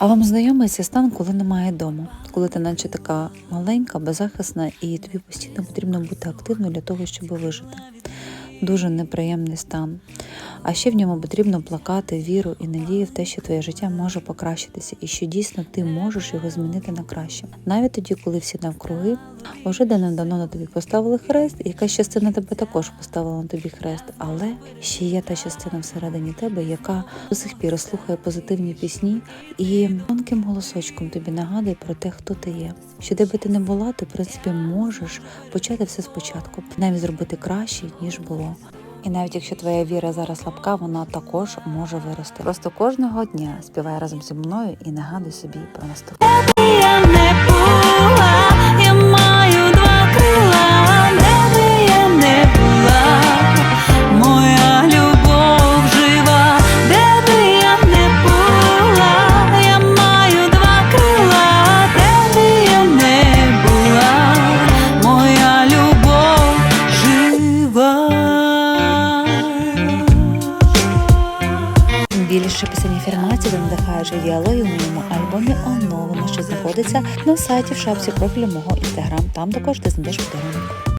А вам знайомий цей стан, коли немає дому, коли ти наче така маленька, беззахисна, і тобі постійно потрібно бути активною для того, щоб вижити. Дуже неприємний стан. А ще в ньому потрібно плакати віру і надію в те, що твоє життя може покращитися, і що дійсно ти можеш його змінити на краще. Навіть тоді, коли всі навкруги вже давно на тобі поставили хрест, і якась частина тебе також поставила на тобі хрест, але ще є та частина всередині тебе, яка до сих пір слухає позитивні пісні і тонким голосочком тобі нагадує про те, хто ти є. Що де би ти не була, ти в принципі можеш почати все спочатку, навіть зробити краще ніж було. І навіть якщо твоя віра зараз слабка, вона також може вирости. Просто кожного дня співай разом зі мною і нагадуй собі про наступне. Більше пісень інформації та надихаючих діалогів у моєму альбомі оновлено, що знаходиться на сайті в шапці профілю мого інстаграм. Там також ти знайдеш подарунок.